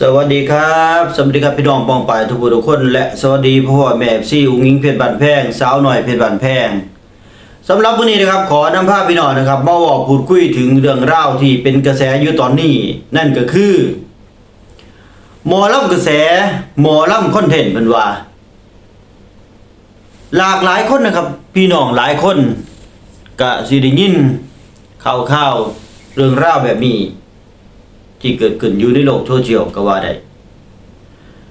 สวัสดีครับ สวัสดีครับพี่น้องปองปายทุกผู้ทุกคน และสวัสดีพ่อแม่ซี่อุ้งอิงเพชรบันแพงสาวหน่อยเพชรบันแพงสำหรับวันนี้นะครับขอนำภาพพี่น้องนะครับมาบอกพูดคุยถึงเรื่องราวที่เป็นกระแสอยู่ตอนนี้ นั่นก็คือหมอล่ำกระแสหมอล่ำคอนเทนต์เป็นว่า หลากหลายคนนะครับ พี่น้องหลายคนก็สิได้ยินข่าวๆเรื่องราวแบบนี้ ที่เกิดขึ้นอยู่ในโลกโซเชียลก็ว่าได้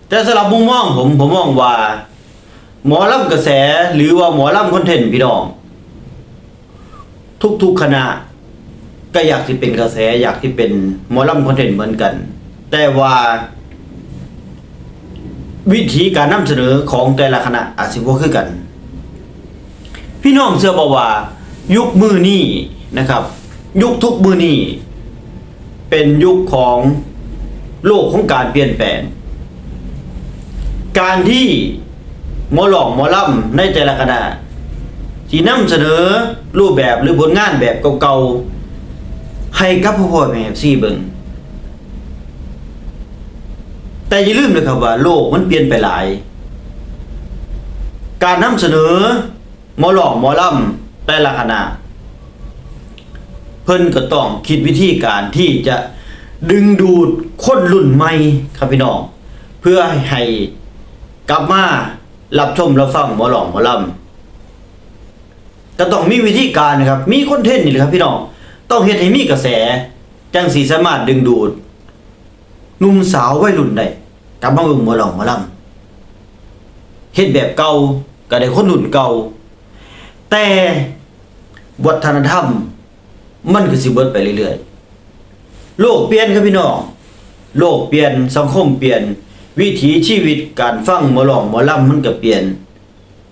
แต่สำหรับมุมมองผมผมมองว่า หมอลำกระแสหรือว่าหมอลำคอนเทนต์พี่น้อง ทุกๆคณะก็อยากที่เป็นกระแสอยากที่เป็นหมอลำคอนเทนต์เหมือนกัน แต่ว่า วิธีการนำเสนอของแต่ละคณะอาจสิบ่คือกัน พี่น้องเชื่อบ่ว่า ยุคมือนี้นะครับ ยุคทุกมือนี้ เป็นยุคของโลกของการเปลี่ยนแปลง การที่หมอหลอกหมอล่ำในแต่ละคณะที่นำเสนอรูปแบบหรือผลงานแบบเก่าๆ ให้กับพ่อพ่อแม่ซีเบิงแต่อย่าลืมนะครับว่าโลกมันเปลี่ยนไปหลาย การนำเสนอหมอหลอกหมอล่ำแต่ละคณะ เพิ่นก็ต้องคิดวิธีการที่จะดึงดูดคนรุ่นใหม่ครับพี่น้อง เพื่อให้กลับมารับชมรับฟังหมอหลองหมอลำก็ต้องมีวิธีการนะครับ มีคอนเทนต์นี่แหละครับพี่น้องต้องเฮ็ดให้มีกระแส จังสีสามารถดึงดูดหนุ่มสาววัยรุ่นได้กลับมาเบิ่งหมอหลองหมอลำเฮ็ดแบบเก่าก็ได้คนรุ่นเก่า แต่วัฒนธรรม มันก็สิเบิดไปเรื่อยๆ โลกเปลี่ยนครับพี่น้อง โลกเปลี่ยนสังคมเปลี่ยน วิถีชีวิตการฟังหมอลองหมอล่ำมันก็เปลี่ยน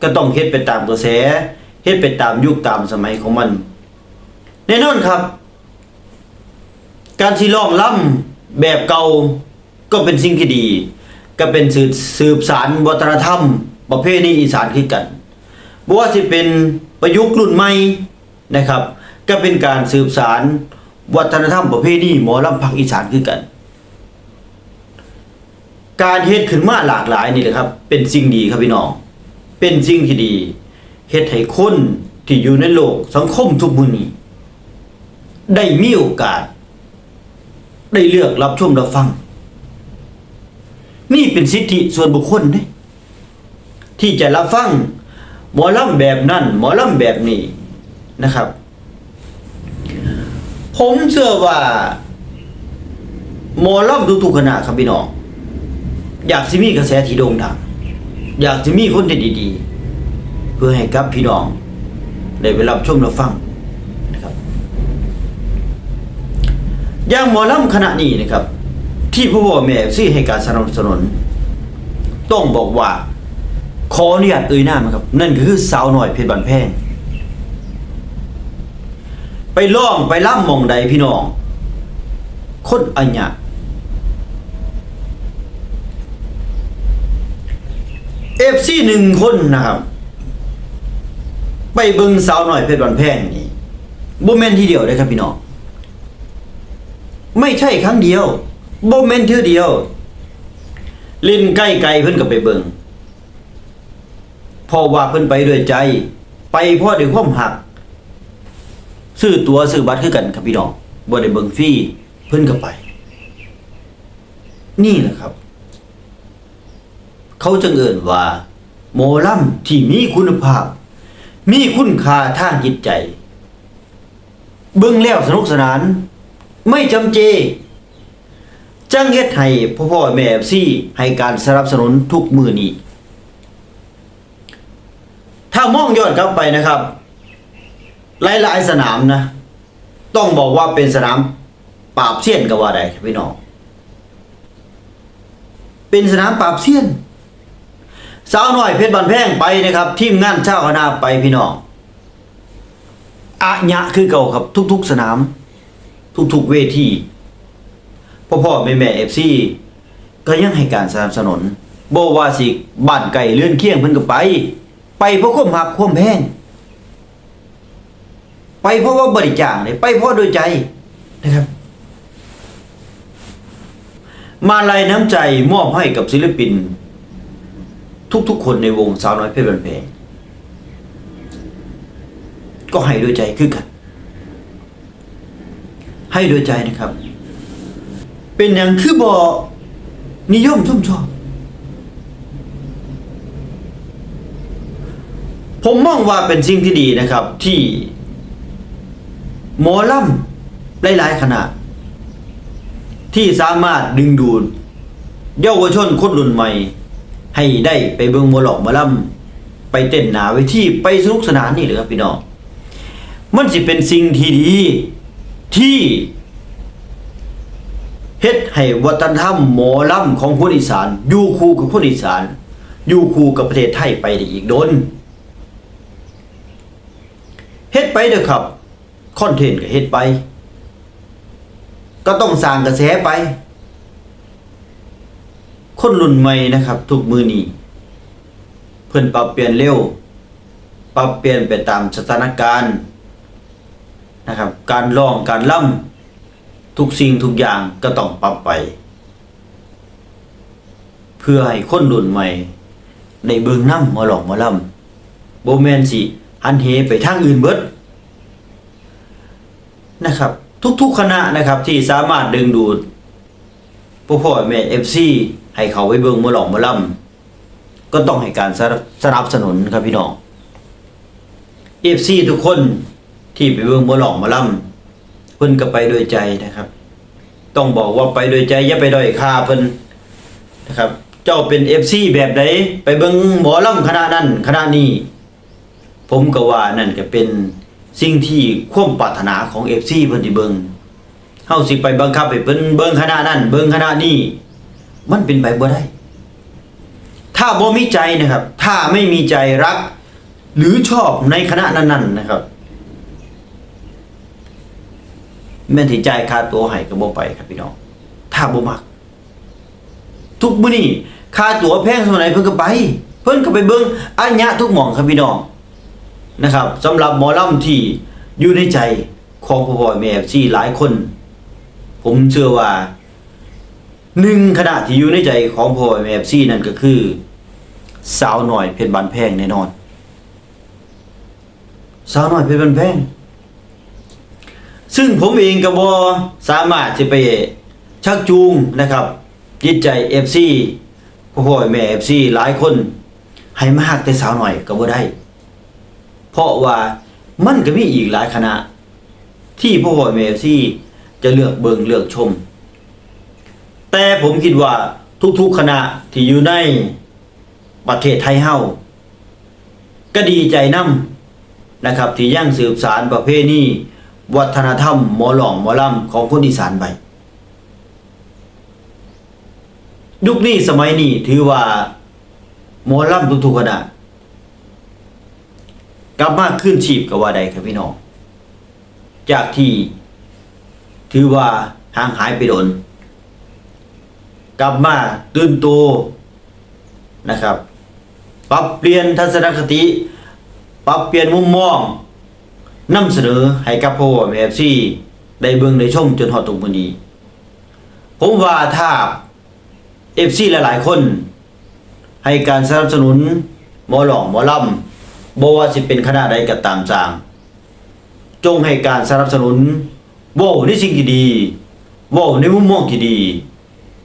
ก็ต้องเฮ็ดไปตามกระแสเฮ็ดไปตามยุคตามสมัยของมัน แน่นอนครับ การที่ร้องล่ำแบบเก่าก็เป็นสิ่งที่ดี ก็เป็นสืบสืบสารวัฒนธรรม ประเพณีอีสานคือกันบ่ว่าสิเป็นประยุกต์รุ่นใหม่นะครับ ก็เป็นการสืบสารวัฒนธรรมประเพณีหมอลำพักอีสานคือกัน การเฮ็ดขึ้นมาหลากหลายนี่แหละครับ เป็นสิ่งดีครับพี่น้อง เป็นสิ่งที่ดีเฮ็ดให้คนที่อยู่ในโลกสังคมทุกมื้อนี้ได้มีโอกาส ได้เลือกรับชมรับฟัง นี่เป็นสิทธิส่วนบุคคลเด้ที่จะรับฟังหมอลำแบบนั้นหมอลำแบบนี้นะครับ ผมเชื่อว่าหมอลำทุกๆคณะครับพี่น้อง อยากจะมีกระแสที่โด่งดัง อยากจะมีคนที่ดีๆ เพื่อให้กับพี่น้องได้ไปรับชมรับฟังนะครับอย่างหมอลำคณะนี้นะครับ ที่พ่อพ่อแม่ซี่ให้การสนับสนุน ต้องบอกว่า ขออนุญาตเอ่ยนามนะครับ นั่นก็คือสาวหน่อยเพชรบันแพง ไปล่องไปล่ำมองใดพี่น้อง คนอัญญะเอฟซีหนึ่งคนนะครับ ไปเบิงสาวหน่อยเพชรบันแพงนี่โบเมนทีเดียวเลยครับพี่น้อง ไม่ใช่ครั้งเดียวโบเมนเท่อเดียว ลินใกล้ไกลเพิ่นก็ไปเบิงพอว่าเพิ่นไปด้วยใจ ไปเพราะด้วยความหัก ซื้อตัวซื้อบัตรคือกันครับพี่น้องบ่ได้เบิ่งฟรีเพิ่นก็ไป นี่แหละครับ เขาจึงเอิ้นว่าหมอลำที่มีคุณภาพ มีคุณค่าทางจิตใจ เบิ่งแล้วสนุกสนาน ไม่จำเจจังเฮ็ดให้พ่อพ่อแม่ซี่ให้การสนับสนุนทุกมือนี้ ถ้ามองย้อนกลับไปนะครับ หลายๆสนามนะ ต้องบอกว่าเป็นสนามปราบเสี้ยนก็ว่าได้ครับพี่น้อง เป็นสนามปราบเสี้ยน สาวหน่อยเพชรบันแพงไปนะครับ ทีมงานเจ้าคณะไปพี่น้องอะยะคือเก่าครับ ทุก ๆ สนาม ทุก ๆ เวทีพ่อพ่อแม่แม่เอฟซีก็ยังให้การสนับสนุนโบวาสิบ้านไก่เลื่อนเคียงเพิ่นก็ไป ไปเพราะความหักความแพง ไปเพราะว่าบริจาคเลยไปเพราะโดยใจนะครับ มาลัยน้ำใจมอบให้กับศิลปิน ทุกๆ คนในวงสาวน้อยเพชรบันเพงก็ให้ด้วยใจคือกัน ให้ด้วยใจนะครับ เป็นอย่างคือบอนิยมชมชอบ ผมมองว่าเป็นสิ่งที่ดีนะครับที่ หมอลำหลายๆคณะ ที่สามารถดึงดูดเยาวชนคนรุ่นใหม่ ให้ได้ไปเบิ่งหมอหลอกหมอลำไปเต้นหนาเวทีไปสนุกสนานนี่เลยครับพี่น้องมันสิเป็นสิ่งที่ดีที่เฮ็ดให้วัฒนธรรมหมอลำของคนอีสานอยู่คู่กับคนอีสาน อยู่คู่กับประเทศไทยไปได้อีกโดนเฮ็ดไปเด้อครับ คอนเทนต์ก็เฮ็ดไป ก็ต้องสร้างกระแสไป คนรุ่นใหม่นะครับ ทุกมือนี้เพิ่นปรับเปลี่ยนเร็ว ปรับเปลี่ยนไปตามสถานการณ์นะครับ การร้องการล่ำทุกสิ่งทุกอย่างก็ต้องปรับไป เพื่อให้คนรุ่นใหม่ได้เบิงนำหมอหลอกมอลำบ่แม่นสิหันเหไปทางอื่นเบิด นะครับ ทุกๆคณะนะครับที่สามารถดึงดูดพวกพ่อแม่ FC ให้เขาไปเบิ่งหมอหลอกหมอลำก็ต้องให้การสนับสนุนครับพี่น้อง FC ทุกคนที่ไปเบิ่งหมอหลอกหมอลำเพิ่นก็ไปโดยใจนะครับ ต้องบอกว่าไปโดยใจอย่าไปด้อยค่าเพิ่นนะครับ เจ้าเป็น FC แบบใดไปเบิ่งหมอลำคณะนั้นคณะนี้ ผมก็ว่านั่นก็เป็น สิ่งที่ความปรารถนาของ FC เพิ่นที่เบิงเฮาสิไปบังคับให้เพิ่นเบิงคณะนั้นเบิงคณะนี้มันเป็นไปบ่ได้ ถ้าบ่มีใจนะครับ ถ้าไม่มีใจรัก หรือชอบในคณะนั้นๆนะครับ แม่นที่จ่ายค่าตัวให้ก็บ่ไปครับพี่น้อง ถ้าบ่มัก ทุกมื้อนี้ค่าตั๋วแพงเท่าไหร่เพิ่นก็ไป เพิ่นก็ไปเบิ่งอัญญะทุกหม่องครับพี่น้อง นะครับสำหรับหมอลำที่อยู่ในใจของพ่อพ่อแม่ที่หลายคน ผมเชื่อว่าหนึ่งขณะที่อยู่ในใจของพ่อพ่อแม่ซี่นั่นก็คือ สาวหน่อยเพชรบานแพงแน่นอน สาวหน่อยเพชรบานแพง ซึ่งผมเองก็บ่สามารถจะไปชักจูงนะครับจิตใจ FC พ่อพ่อแม่ FC หลายคน ให้มากแต่สาวหน่อยก็บ่ได้ เพราะว่ามันก็มีอีกหลายคณะ ที่พ่อพ่อแม่ที่จะเลือกเบิงเลือกชม แต่ผมคิดว่าทุกๆคณะที่อยู่ในประเทศไทยเฮาก็ดีใจนำนะครับ ที่ยังสืบสารประเพณีวัฒนธรรมหมอหล่องหมอลำของคนอีสานไปยุคนี้สมัยนี้ถือว่าหมอลำทุกๆคณะ กลับมาขึ้นชีพกับว่าใดครับพี่น้อง จากที่ ถือว่าห่างหายไปโดน กลับมาตื่นตัวนะครับ ปรับเปลี่ยนทัศนคติ ปรับเปลี่ยนมุมมองนำเสนอให้กับพ่อแม่เอฟซีได้เบิ่งได้ชมจนฮอดตรงมื้อนี้ผมว่าถ้าเอฟซีหลายๆคน ให้การสนับสนุนหมอหลองหมอลำ บ่ว่าสิเป็นคณะใดก็ตามสร้าง จงให้การสนับสนุนเว้าในสิ่งที่ดีเว้าในมุมมองที่ดี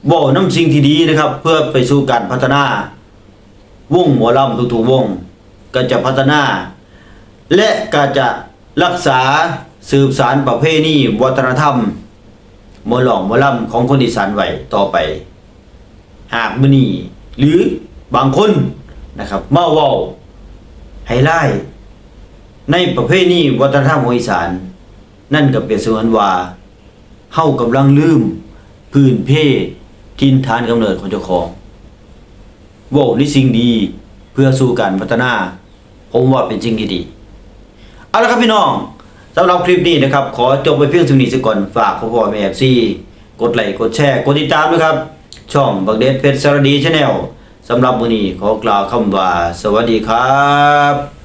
เว้านำสิ่งที่ดีนะครับ เพื่อไปสู่การพัฒนาวงหมอลำทุกๆวง ก็จะพัฒนา และก็จะรักษาสืบสารประเพณีวัฒนธรรมหมอหลองหมอลำของคนอีสานไว้ต่อไป หากมือนีหรือบางคนนะครับมาเว้า ไฮไลท์ในประเพณีวัฒนธรรมของอีสาน นั่นก็เปรียบเสมือนว่าเฮากำลังลืม พื้นเพทินฐานกำเนิดของเจ้าของว่าในสิ่งดีเพื่อสู่การพัฒนา ผมว่าเป็นสิ่งที่ดีเอาละครับพี่น้องสำหรับคลิปนี้นะครับ ขอจบไปเพียงเท่านี้ซะก่อนฝากพ่อพ่อแม่เอฟซีกดไลค์กดแชร์ กดติดตามนะครับ ช่องบักเด็ดเพชรสารดีชาแนล สำหรับมื้อนี้ขอกล่าวคำว่า สวัสดีครับ